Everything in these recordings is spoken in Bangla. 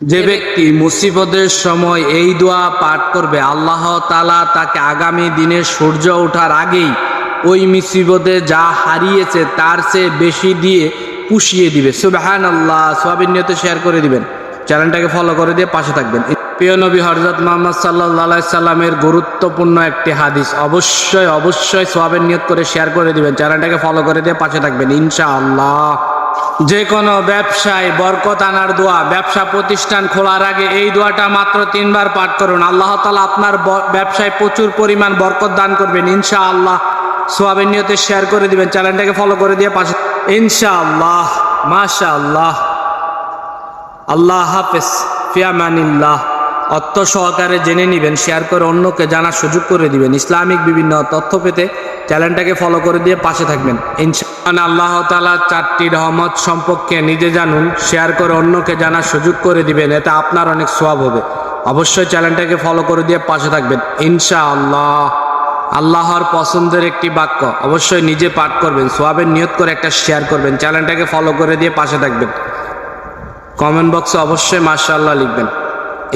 যে ব্যক্তি মুসিবতের সময় এই দোয়া পাঠ করবে, আল্লাহ তালা তাকে আগামী দিনে সূর্য ওঠার আগেই ওই মুসিবতে যা হারিয়েছে তার চেয়ে বেশি দিয়ে পুষিয়ে দিবে। সুবাহান আল্লাহ সোয়াবিন শেয়ার করে দিবেন। চ্যানেলটাকে ফলো করে দিয়ে পাশে থাকবেন। প্রিয় নবী হরজত মোহাম্মদ সাল্লাহ সাল্লামের গুরুত্বপূর্ণ একটি হাদিস অবশ্যই অবশ্যই সোয়াবের নিয়ত করে শেয়ার করে দিবেন। চ্যানেলটাকে ফলো করে দিয়ে পাশে থাকবেন, ইনশাআল্লাহ। যে কোনো ব্যবসায় বরকত আনার দোয়া, ব্যবসা প্রতিষ্ঠান খোলার আগে এই দোয়াটা মাত্র তিনবার পাঠ করুন। আল্লাহ তালা আপনার ব্যবসায় প্রচুর পরিমাণ বরকত দান করবেন, ইনশাআল্লাহ। সোয়াবের নিয়তে শেয়ার করে দিবেন, চ্যানেলটাকে ফলো করে দিয়ে পাশে ইনশা ইনশাআল্লাহ, মাশাআল্লাহ। আল্লাহ হাফেজ ফিয়ামানিল্লাহ অর্থ সহকারে জেনে নেবেন শেয়ার করে অন্যকে জানার সুযোগ করে দিবেন। ইসলামিক বিভিন্ন তথ্য পেতে চ্যানেলটাকে ফলো করে দিয়ে পাশে থাকবেন। ইনশাআল্লাহ আল্লাহ তালা চারটি রহমত সম্পর্কে নিজে জানুন শেয়ার করে অন্যকে জানার সুযোগ করে দিবেন, এতে আপনার অনেক সোয়াব হবে। অবশ্যই চ্যানেলটাকে ফলো করে দিয়ে পাশে থাকবেন। ইনশাআল্লাহ আল্লাহর পছন্দের একটি বাক্য, অবশ্যই নিজে পাঠ করবেন সোয়াবের নিয়ত করে একটা শেয়ার করবেন চ্যানেলটাকে ফলো করে দিয়ে পাশে থাকবেন। কমেন্ট বক্সে অবশ্যই মাশাআল্লাহ লিখবেন।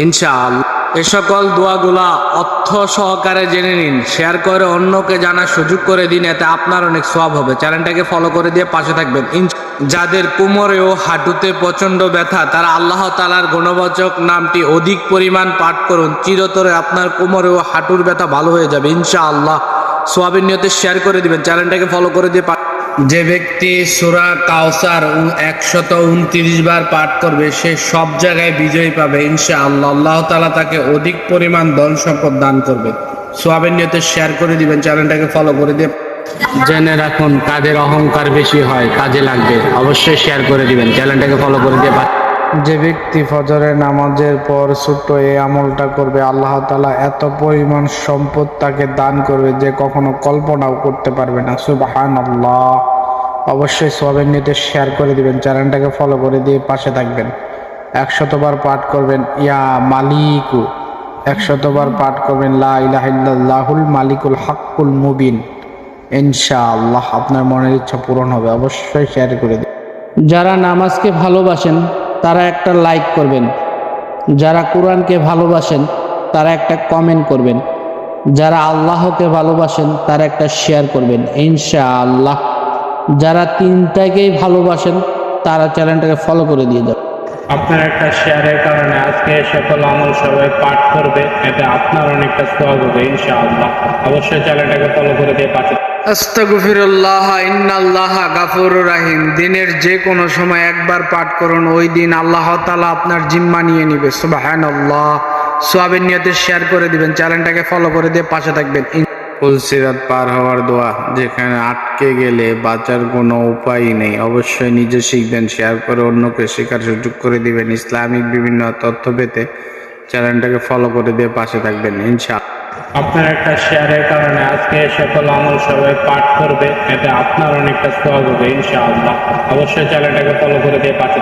ইনশাআল্লাহ। এ সকল দোয়াগুলা অর্থ সহকারে জেনে নিন শেয়ার করে অন্যকে জানার সুযোগ করে দিন, এতে আপনার অনেক সব হবে। চ্যানেলটাকে ফলো করে দিয়ে পাশে থাকবেন। যাদের কোমরে ও হাঁটুতে প্রচণ্ড ব্যথা, তারা আল্লাহ তালার গুণবাচক নামটি অধিক পরিমাণ পাঠ করুন। চিরতরে আপনার কোমরে ও হাঁটুর ব্যথা ভালো হয়ে যাবে, ইনশাআল্লাহ। সোয়াবিন নিয়তে শেয়ার করে দিবেন। চ্যানেলটাকে ফলো করে দিয়ে যে ব্যক্তি সুরা কাউসার একশত উনত্রিশ বার পাঠ করবে, সে সব জায়গায় বিজয়ী পাবে ইনশা আল্লাহ আল্লাহ তালা তাকে অধিক পরিমাণ ধন সম্পদ দান করবে। সোয়াবের নিয়তে শেয়ার করে দিবেন, চ্যানেলটাকে ফলো করে দিয়ে জেনে রাখুন, কাদের অহংকার বেশি হয়, কাজে লাগবে। অবশ্যই শেয়ার করে দিবেন, চ্যানেলটাকে ফলো করে দিয়ে যে ব্যক্তি ফজরের নামাজের পর ছোট্ট এই আমলটা করবে, আল্লাহ তালা এত পরিমাণ সম্পদ তাকে দান করবে যে কখনো কল্পনাও করতে পারবে না। সুবাহান আল্লাহ অবশ্যই সবের নিতে শেয়ার করে দিবেন, চ্যানেলটাকে ফলো করে দিয়ে পাশে থাকবেন। একশতবার পাঠ করবেন, ইয়া মালিকু। একশতবার পাঠ করবেন, লা ইল্লাল্লাহুল মালিকুল হাক্কুল মুবিন। ইনশাআল্লাহ, আপনার মনের ইচ্ছা পূরণ হবে, অবশ্যই শেয়ার করে দিন যারা নামাজকে ভালোবাসেন তারা একটা লাইক করবেন। যারা কোরআনকে ভালোবাসেন, তারা একটা কমেন্ট করবেন। যারা আল্লাহকে ভালোবাসেন, তারা একটা শেয়ার করবেন। ইনশা আল্লাহ যারা তিনটাকেই ভালোবাসেন, তারা চ্যানেলটাকে ফলো করে দিয়ে যাবেন আপনার একটা শেয়ারের কারণে আজকে সকল আমল সবাই পাঠ করবে, এতে আপনার অনেকটা সোয়াব হবে, ইনশাআল্লাহ। অবশ্যই চ্যানেলটাকে ফলো করে দিয়ে আস্তাগফিরুল্লাহ, ইন্নাল্লাহ গাফুর রাহিম। দিনের যে কোনো সময় একবার পাঠ করুন, ওই দিন আল্লাহ তাআলা আপনার জিম্মা নিয়ে নিবে। সুবহানাল্লাহ। সোয়াবের নিয়তে শেয়ার করে দিবেন। চ্যানেলটাকে ফলো করে দিয়ে পাশে থাকবেন। ফুলসিরাত পার হওয়ার দোয়া, যেখানে আটকে গেলে বাঁচার কোনো উপায় নেই। অবশ্যই নিজে শিখবেন, শেয়ার করে অন্যকে শেখার সুযোগ করে দিবেন। ইসলামিক বিভিন্ন তথ্য পেতে চ্যানেলটাকে ফলো করে দিয়ে পাশে থাকবেন, ইনশাআল্লাহ। আপনার একটা শেয়ারের কারণে আজকে সকল আমল সবাই পাঠ করবে, এতে আপনার অনেকটা সহজ হবে, ইনশাআল্লাহ। অবশ্যই চ্যানেলটাকে ফলো করে দিয়ে পাশে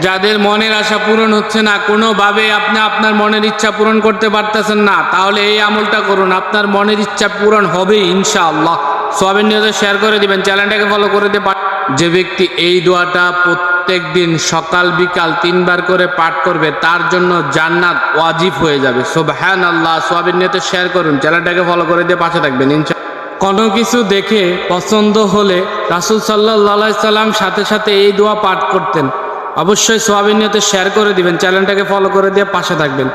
যাদের মনের আশা পূরণ হচ্ছে না, কোনোভাবে আপনি আপনার মনের ইচ্ছা পূরণ করতে পারতেছেন না, তাহলে এই আমলটা করুন। আপনার মনের ইচ্ছা পূরণ হবেই ইনশাআল্লাহ। সবের নিয়ত শেয়ার করে দিবেন চ্যানেলটাকে ফলো করে দিয়ে পা- যে ব্যক্তি এই দোয়াটা প্রত্যেক দিন সকাল, বিকাল তিনবার করে পাঠ করবে, তার জন্য জান্নাত ওয়াজিব হয়ে যাবে। সোবহান আল্লাহ সোয়াবের নিয়ত শেয়ার করুন চ্যানেলটাকে ফলো করে দিয়ে পাশে থাকবেন ইনশা কোনো কিছু দেখে পছন্দ হলে রাসুল সাল্লাহ সাল্লাম সাথে সাথে এই দোয়া পাঠ করতেন। অবশ্যই সোয়াবিন নিয়তে শেয়ার করে দিবেন, চ্যানেলটাকে ফলো করে দিয়ে পাশে থাকবেন।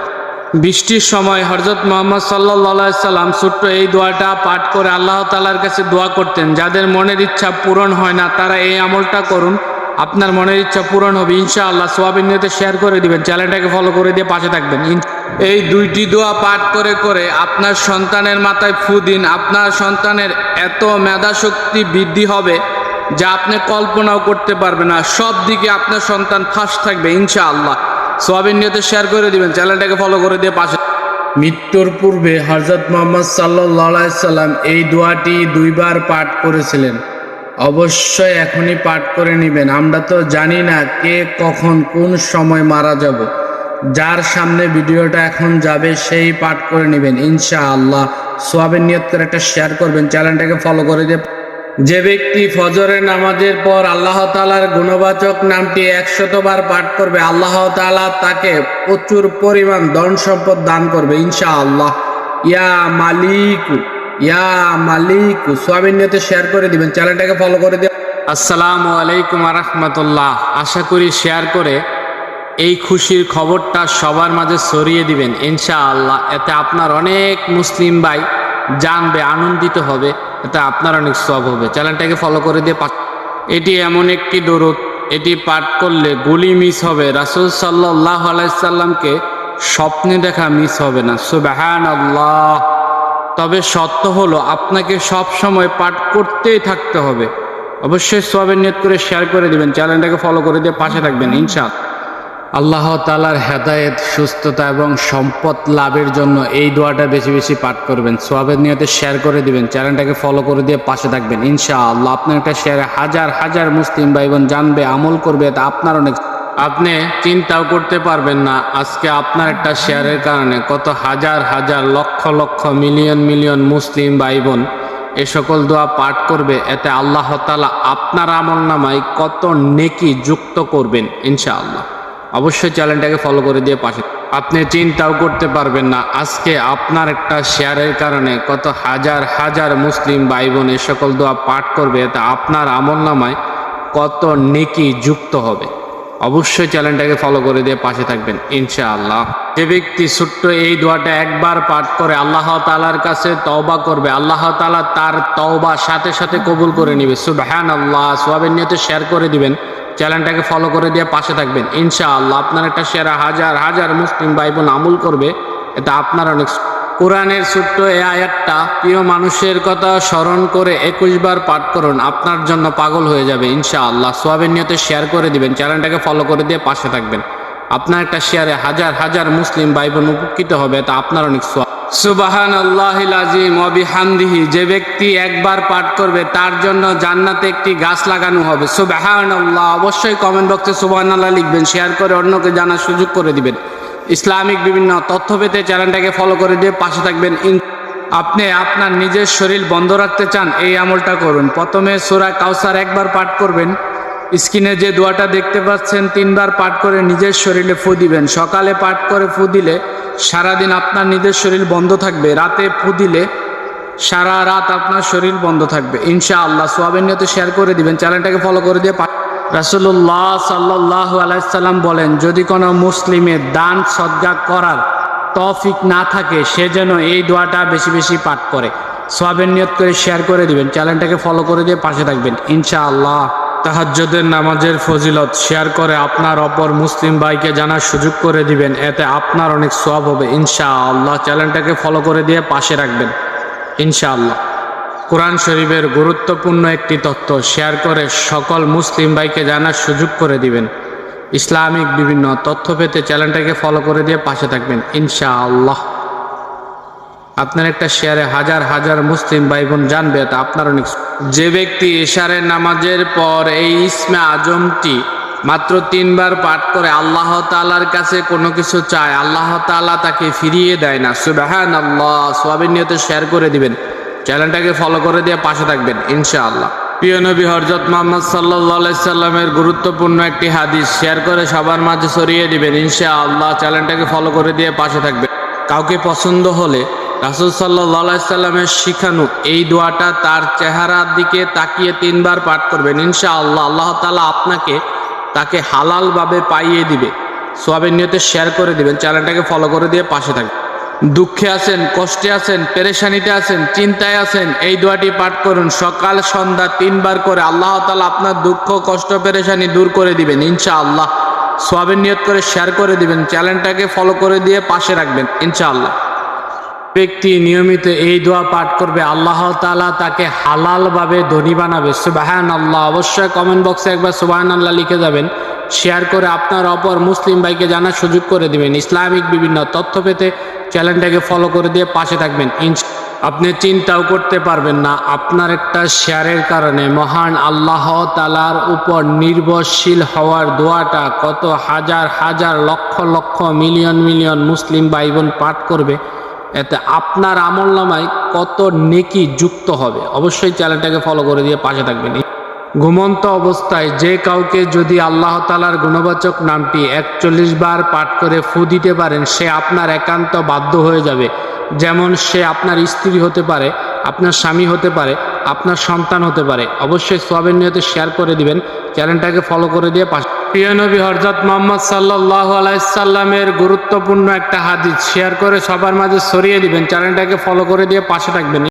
বৃষ্টির সময় হরজত মোহাম্মদ সাল্লাহ সাল্লাম ছোট্ট এই দোয়াটা পাঠ করে আল্লাহ তালার কাছে দোয়া করতেন, যাদের মনের ইচ্ছা পূরণ হয় না, তারা এই আমলটা করুন। আপনার মনের ইচ্ছা পূরণ হবে, ইনশাআল্লাহ সোয়াবিন নিয়তে শেয়ার করে দিবেন, চ্যানেলটাকে ফলো করে দিয়ে পাশে থাকবেন। এই দুইটি দোয়া পাঠ করে করে আপনার সন্তানের মাথায় ফু দিন। আপনার সন্তানের এত মেধা শক্তি বৃদ্ধি হবে যা আপনি কল্পনাও করতে পারবেন না। সব দিকে আপনার সন্তান ফার্স্ট থাকবে, ইনশাআল্লাহ। সোয়াবিন নিয়তে শেয়ার করে দিবেন, চ্যানেলটাকে ফলো করে দিয়ে পাশে মৃত্যুর পূর্বে হজরত মোহাম্মদ সাল্লাহ সাল্লাম এই দোয়াটি দুইবার পাঠ করেছিলেন। অবশ্যই এখনই পাঠ করে নেবেন। আমরা তো জানি না কে কখন কোন সময় মারা যাব। যার সামনে ভিডিওটা এখন যাবে, সেই পাঠ করে নেবেন, ইনশাআল্লাহ। সোয়াবের নিয়ত করে একটা শেয়ার করবেন, চ্যানেলটাকে ফলো করে দিয়ে যে ব্যক্তি ফজরের নামাজের পর আল্লাহ তালার গুণবাচক নামটি একশতবার পাঠ করবে, আল্লাহ তালা তাকে প্রচুর পরিমাণ ধন সম্পদ দান করবে ইনশা আল্লাহ ইয়া মালিকু ইয়া মালিকু। সোয়াবিন নিয়তে শেয়ার করে দিবেন, চ্যানেলটাকে ফলো করে দিয়ে আসসালামু আলাইকুম রহমতুল্লাহ। আশা করি শেয়ার করে এই খুশির খবরটা সবার মাঝে ছড়িয়ে দিবেন, ইনশাআল্লাহ। এতে আপনার অনেক মুসলিম ভাই জানবে, আনন্দিত হবে, এতে আপনার অনেক সব হবে। চ্যানেলটাকে ফলো করে দিয়ে এটি এমন একটি দরুদ, এটি পাঠ করলে গুলি মিস হবে। রাসুল সাল্লাহ আলাইসাল্লামকে স্বপ্নে দেখা মিস হবে না। সুবাহান আল্লাহ তবে সত্য হলো, আপনাকে সব সময় পাঠ করতেই থাকতে হবে। অবশ্যই সবের নিয়ত করে শেয়ার করে দিবেন। চ্যানেলটাকে ফলো করে দিয়ে পাশে থাকবেন, ইনশাআল্লাহ। আল্লাহ তালার হেদায়েত, সুস্থতা এবং সম্পদ লাভের জন্য এই দোয়াটা বেশি বেশি পাঠ করবেন। সোয়াবের নিয়তে শেয়ার করে দিবেন। চ্যানেলটাকে ফলো করে দিয়ে পাশে থাকবেন, ইনশাআল্লাহ। আপনার একটা শেয়ারে হাজার হাজার মুসলিম ভাই বোন জানবে, আমল করবে তা আপনার অনেক। আপনি চিন্তাও করতে পারবেন না, আজকে আপনার একটা শেয়ারের কারণে কত হাজার হাজার, লক্ষ লক্ষ মিলিয়ন মিলিয়ন মুসলিম ভাই বোন এ সকল দোয়া পাঠ করবে, এতে আল্লাহ তালা আপনার আমল নামায় কত নেকি যুক্ত করবেন, ইনশাআল্লাহ। অবশ্যই চ্যানেলটাকে ফলো করে দিয়ে পাশে আপনি চিন্তাও করতে পারবেন না। আজকে আপনার একটা শেয়ারের কারণে কত হাজার হাজার মুসলিম ভাই বোন এ সকল দোয়া পাঠ করবে এতে আপনার আমল নামায় কত নেকি যুক্ত হবে। অবশ্যই চ্যানেলটাকে ফলো করে দিয়ে পাশে থাকবেন, ইনশাআল্লাহ। যে ব্যক্তি ছোট্ট এই দোয়াটা একবার পাঠ করে, আল্লাহ তালার কাছে তওবা করবে, আল্লাহ তালা তার তওবা সাথে সাথে কবুল করে নিবে। সুবহান আল্লাহ সোয়াবের নিয়তে শেয়ার করে দিবেন। চ্যানেলটাকে ফলো করে দিয়ে পাশে থাকবেন। ইনশাআল্লাহ আপনার একটা শেয়ার হাজার হাজার মুসলিম ভাই বোন আমল করবে। এটা আপনার অনেক কোরআনের ছোট্ট এই আয়াতটা প্রিয় মানুষের কথা স্মরণ করে একুশ বার পাঠ করুন, আপনার জন্য পাগল হয়ে যাবে, ইনশাআল্লাহ। সোয়াবের নিয়তে শেয়ার করে দিবেন, চ্যানেলটাকে ফলো করে দিয়ে পাশে থাকবেন। আপনার একটা শেয়ারে হাজার হাজার মুসলিম ভাই বোন উপকৃত হবে তা আপনার অনেক সোয়াব। সুবাহান আল্লাহ আজিম অবিহামদিহি যে ব্যক্তি একবার পাঠ করবে, তার জন্য জান্নাতে একটি গাছ লাগানো হবে। সুবাহান আল্লাহ অবশ্যই কমেন্ট বক্সে সুবাহান আল্লাহ লিখবেন শেয়ার করে অন্যকে জানার সুযোগ করে দিবেন। ইসলামিক বিভিন্ন তথ্য পেতে চ্যানেলটাকে ফলো করে দিয়ে পাশে থাকবেন। আপনি আপনার নিজের শরীর বন্ধ রাখতে চান, এই আমলটা করুন। প্রথমে সোরা কাউসার একবার পাঠ করবেন। স্ক্রিনে যে দোয়াটা দেখতে পাচ্ছেন, তিনবার পাঠ করে নিজের শরীরে ফু দিবেন। সকালে পাঠ করে ফু দিলে সারাদিন আপনার নিজের শরীর বন্ধ থাকবে। রাতে ফু দিলে সারা রাত আপনার শরীর বন্ধ থাকবে। ইনশা আল্লাহ সোয়াবের নিয়তে শেয়ার করে দিবেন। চ্যানেলটাকে ফলো করে দিয়ে রাসূলুল্লাহ সাল্লাহ আলাইসাল্লাম বলেন, যদি কোনো মুসলিমের দান, সদ্গা করার তৌফিক না থাকে, সে যেন এই দোয়াটা বেশি বেশি পাঠ করে। সোয়াবের নিয়ত করে শেয়ার করে দিবেন। চ্যানেলটাকে ফলো করে দিয়ে পাশে থাকবেন। ইনশাআল্লাহ। তাহাজ্জুদের নামাজের ফজিলত শেয়ার করে আপনার অপর মুসলিম ভাইকে জানার সুযোগ করে দিবেন। এতে আপনার অনেক সোয়াব হবে। ইনশাআল্লাহ। চ্যানেলটাকে ফলো করে দিয়ে পাশে রাখবেন। ইনশাআল্লাহ। কোরআন শরীফের গুরুত্বপূর্ণ একটি তথ্য শেয়ার করে সকল মুসলিম ভাইকে জানার সুযোগ করে দিবেন। ইসলামিক বিভিন্ন তথ্য পেতে চ্যানেলটাকে ফলো করে দিয়ে পাশে থাকবেন। ইনশাআল্লাহ। আপনার একটা শেয়ারে হাজার হাজার মুসলিম ভাই বোন জানবে, তা আপনার অনেক যে ব্যক্তি এশারের নামাজের পর এই ইসমে আজমটি মাত্র তিনবার পাঠ করে আল্লাহ তালার কাছে কোনো কিছু চায়, আল্লাহ তালা তাকে ফিরিয়ে দেয় না। সুবাহান আল্লাহ সোয়াবিন নিয়তে শেয়ার করে দিবেন। চ্যানেলটাকে ফলো করে দিয়ে পাশে থাকবেন, ইনশাআল্লাহ। প্রিয় নবী হরজত মোহাম্মদ সাল্লাহ সাল্লামের গুরুত্বপূর্ণ একটি হাদিস শেয়ার করে সবার মাঝে ছড়িয়ে দিবেন, ইনশাআল্লাহ। চ্যানেলটাকে ফলো করে দিয়ে পাশে থাকবেন। কাউকে পছন্দ হলে রাসুল সাল্লাহ সাল্লামের শিখানো এই দোয়াটা তার চেহারার দিকে তাকিয়ে তিনবার পাঠ করবেন। ইনশাআল্লাহ আল্লাহ আল্লাহ তালা আপনাকে তাকে হালালভাবে পাইয়ে দিবে, সোয়াবের নিয়তে শেয়ার করে দিবেন। চ্যানেলটাকে ফলো করে দিয়ে পাশে থাকবেন। দুঃখে আছেন, কষ্টে আছেন, পেরেশানিতে আছেন, চিন্তায় আছেন, এই দোয়াটি পাঠ করুন। সকাল, সন্ধ্যা তিনবার করে আল্লাহ তালা আপনার দুঃখ, কষ্ট, পেরেশানি দূর করে দিবেন, ইনশাআল্লাহ। সোয়াবের নিয়ত করে শেয়ার করে দিবেন। চ্যানেলটাকে ফলো করে দিয়ে পাশে রাখবেন, ইনশাআল্লাহ। ব্যক্তি নিয়মিত এই দোয়া পাঠ করবে, আল্লাহ তালা তাকে হালালভাবে ধনী বানাবে। সুবাহান আল্লাহ অবশ্যই কমেন্ট বক্সে একবার সুবাহান আল্লাহ লিখে যাবেন। শেয়ার করে আপনার অপর মুসলিম ভাইকে জানার সুযোগ করে দিবেন। ইসলামিক বিভিন্ন তথ্য পেতে চ্যানেলটাকে ফলো করে দিয়ে পাশে থাকবেন। ইনশা আপনি চিন্তাও করতে পারবেন না, আপনার একটা শেয়ারের কারণে। মহান আল্লাহ তালার উপর নির্ভরশীল হওয়ার দোয়াটা কত হাজার হাজার, লক্ষ লক্ষ মিলিয়ন মিলিয়ন মুসলিম ভাই বোন পাঠ করবে। এতে আপনার আমল নামায় কত নেকি যুক্ত হবে। অবশ্যই চ্যানেলটাকে ফলো করে দিয়ে পাশে থাকবেন। ঘুমন্ত অবস্থায় যে কাউকে যদি আল্লাহ তালার গুণবাচক নামটি একচল্লিশ বার পাঠ করে ফু দিতে পারেন, সে আপনার একান্ত বাধ্য হয়ে যাবে। যেমন সে আপনার স্ত্রী হতে পারে, আপনার স্বামী হতে পারে, আপনার সন্তান হতে পারে। অবশ্যই সোয়াবের নিয়তে শেয়ার করে দিবেন। চ্যানেলটাকে ফলো করে দিয়ে পাশে প্রিয় নবী হরজত মোহাম্মদ সাল্লাহ আলাইসাল্লামের গুরুত্বপূর্ণ একটা হাদিস শেয়ার করে সবার মাঝে ছড়িয়ে দিবেন। চ্যানেলটাকে ফলো করে দিয়ে পাশে থাকবেন।